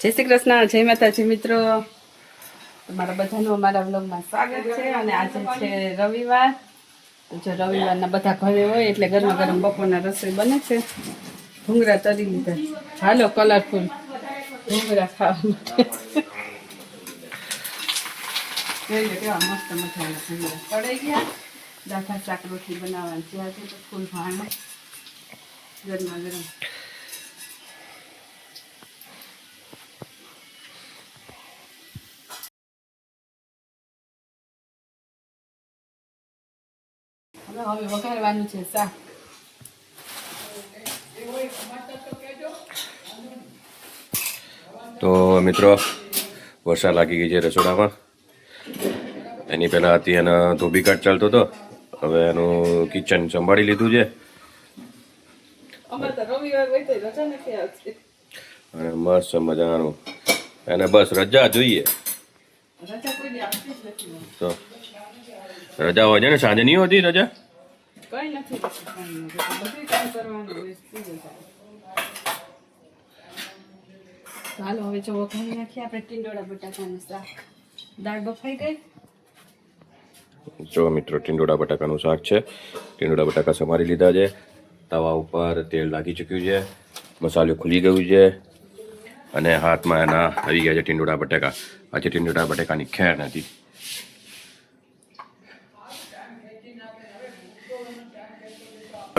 જય શ્રી કૃષ્ણ, જય માતાજી મિત્રો. તમારા બધાનું અમારા બ્લોગમાં સ્વાગત છે અને આજે છે રવિવાર. જો રવિવારના બધા ઘરે હોય એટલે ગરમા ગરમ બપોરના રસોઈ બને છે. ભૂંગળા તરી લીધા. હાલો કલરફુલ ભૂંગળા ખાવા માટે. કેવા મસ્ત મજાના ભૂંગળા તળાઈ ગયા. દાખા શાક રોટલી બનાવવાની છે ફૂલ ભાણે. ગરમા ગરમ. હવે હવે વઘારવાનું છે શાક તો મિત્રો વરસાદ લાગી ગઈ છે રસોડામાં. એની પહેલાં હતી એના ધોબી કાટ ચાલતો હતો. હવે એનું કિચન સંભાળી લીધું છે. અમારે તો રવિવાર હોય તો રજા નથી આવતી. અને મસ્ત મજાનું. એને બસ રજા જોઈએ. રજા કોઈ દી આવતી જ નથી. તો રજા હોય છે ને? સાંજે નહીં હોતી રજા? કઈ નથી બધું કામ કરવાનું હોય હવે જો વઘારી નાખીએ આપણે ટીંડોળા બટાકાનું શાક. દાળ બફાઈ ગઈ? જો મિત્રો, ટીંડોળા બટાકાનું શાક છે. ટીંડોળા બટાકા સમારી લીધા છે. તવા ઉપર તેલ લાગી ચૂક્યું છે. મસાલો ખુલી ગયું છે. અને હાથમાં એના આવી ગયા છે ટીંડોળા બટાકા. આજે ટીંડોળા બટાકાની ખેર નથી.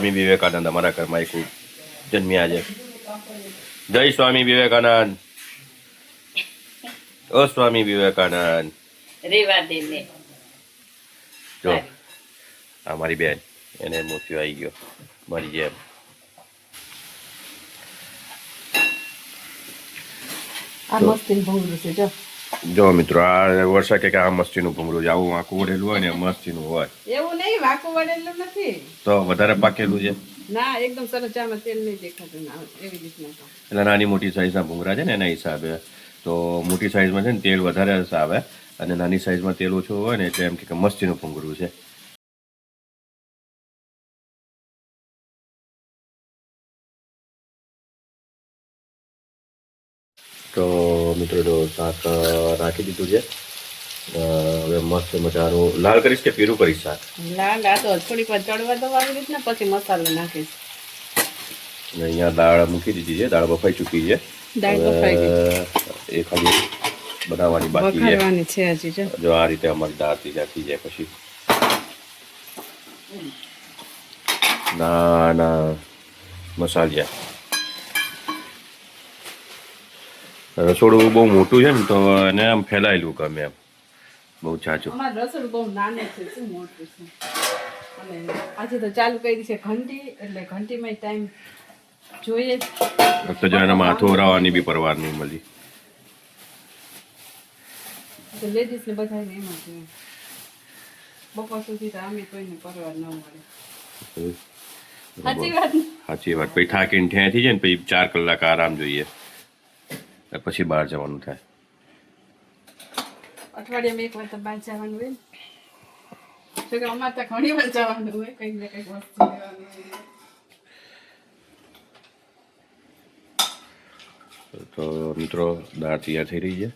સ્વામી વિવેકાનંદ અમારા ઘરમાં એક જન્મ્યા છે. જય સ્વામી વિવેકાનંદ. ઓ સ્વામી વિવેકાનંદ. જો આ મારી બેન એને મોતિયો આવી ગયો મારી જેમ. આ મસ્તી ભૂંગળું છે જો. જો મિત્રો આ વર્ષા કે આ મસ્તીનું ભૂંગળું આવું આખું વળેલું હોય ને મસ્તીનું હોય. એવું નહીં વાકું વળેલું નથી. તો વધારે પાકેલું છે? ના એકદમ સરસ જામાં તેલ નહીં દેખાતું એવી રીતના એટલે નાની મોટી સાઈઝના ભૂંગળા છે ને એના હિસાબે. તો મોટી સાઈઝમાં છે ને તેલ વધારે આવે. અને નાની સાઈઝમાં તેલ ઓછું હોય ને એટલે એમ કે મસ્તીનું ભૂંગળું છે. તો મિત્રો જો શાક રાખી દીધું છે. હવે મસ્ત મજાનું લાલ કરીશ કે પીરું કરીશ શાક? લાલ આ તો થોડીક વાર ચડવા દો આવી રીતના પછી મસાલો નાખીશ. અહીંયા દાળ મૂકી દીધી છે દાળ બફાઈ ચૂકી છે. એ ખાલી બનાવવાની બાકી છે. જો. આ રીતે અમારી દાળ તૈયાર થઈ જાય પછી. ના ના મસાલિયા. રસોડું બહુ મોટું છે ને તો એને આમ ફેલાયેલું ગમે એમ. બહુ ચાચું રસોડું બહુ નાનું છે શું મોટું છે? અને આજે તો ચાલુ કરી છે ઘંટી એટલે ઘંટીમાં ટાઈમ જોઈએ. તો જો એના માથું ઓરાવાની બી પરવાર નહીં મળી. તો લેડીઝ ને બધા એમ જ. બપોર સુધી તો આમે કોઈને પરવાર ન મળે. સાચી વાત સાચી વાત. પછી થાકીને ઠ્યાં છે જાય ને પછી ચાર કલાક આરામ જોઈએ. પછી બહાર જવાનું થાય. અઠવાડિયામાં એક વાર તો બહાર જવાનું હોય જો કે અમારે તો ઘણી વાર જવાનું હોય કંઈક ને કંઈક વસ્તુ લેવાનું તો મિત્રો દાળ તૈયાર થઈ રહી છે.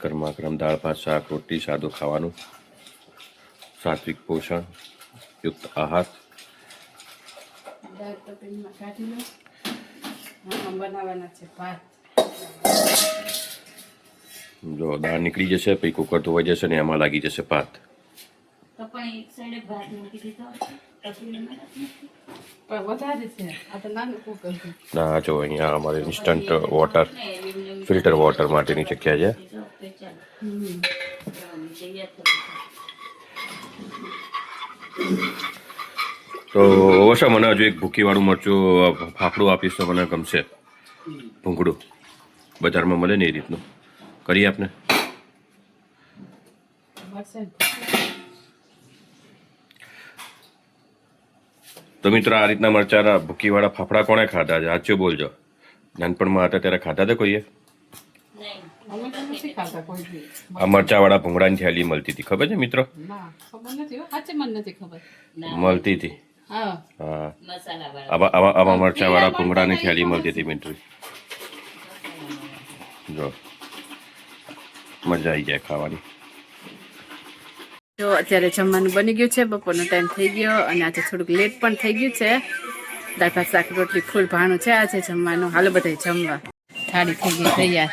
ગરમા ગરમ દાળ ભાત શાક રોટી સાદું ખાવાનું. સાત્વિક પોષણ યુક્ત આહાર. દાળ તો પેનમાં કાઢી લો હા બનાવવાના છે ભાત. જો દાળ નીકળી જશે પછી કુકર ધોવાઈ જશે ને એમાં લાગી જશે ભાત. તો પણ એક સાઈડે ભાત મૂકી દીધો પણ વધારે છે. આ તો નાનું કુકર છે. ના જો અહીંયા અમારે ઇન્સ્ટન્ટ વોટર ફિલ્ટર વોટર માટેની જગ્યા છે. તો ઓછા મને હજુ એક ભૂકીવાળું મરચું ફાફડું આપીશ તો મને ગમશે. ભૂંગળું. બજારમાં મળે ને એ રીતનું. કરીએ આપને. તો મિત્રો આ રીતના મરચાના ભૂકીવાળા ફાફડા કોણે ખાધા છે? સાચું બોલજો. નાનપણમાં હતા ત્યારે ખાધા હતા કોઈએ? આ મરચાવાળા ભૂંગળાની થેલી મળતી હતી. ખબર છે મિત્રો? મળતી હતી. આવા આવા મરચાવાળા ભૂંગળાની થેલી મળતી હતી મિત્રો. જો મજા આવી જાય ખાવાની. જો અત્યારે જમવાનું બની ગયું છે, બપોરનો ટાઈમ થઈ ગયો અને આજે થોડુંક લેટ પણ થઈ ગયું છે. દાળ ભાત શાક, રોટલી, ફૂલ, ભાણું છે, આજે જમવાનું. હાલો બધા જમવા. થાળી થઈ ગઈ, તૈયાર.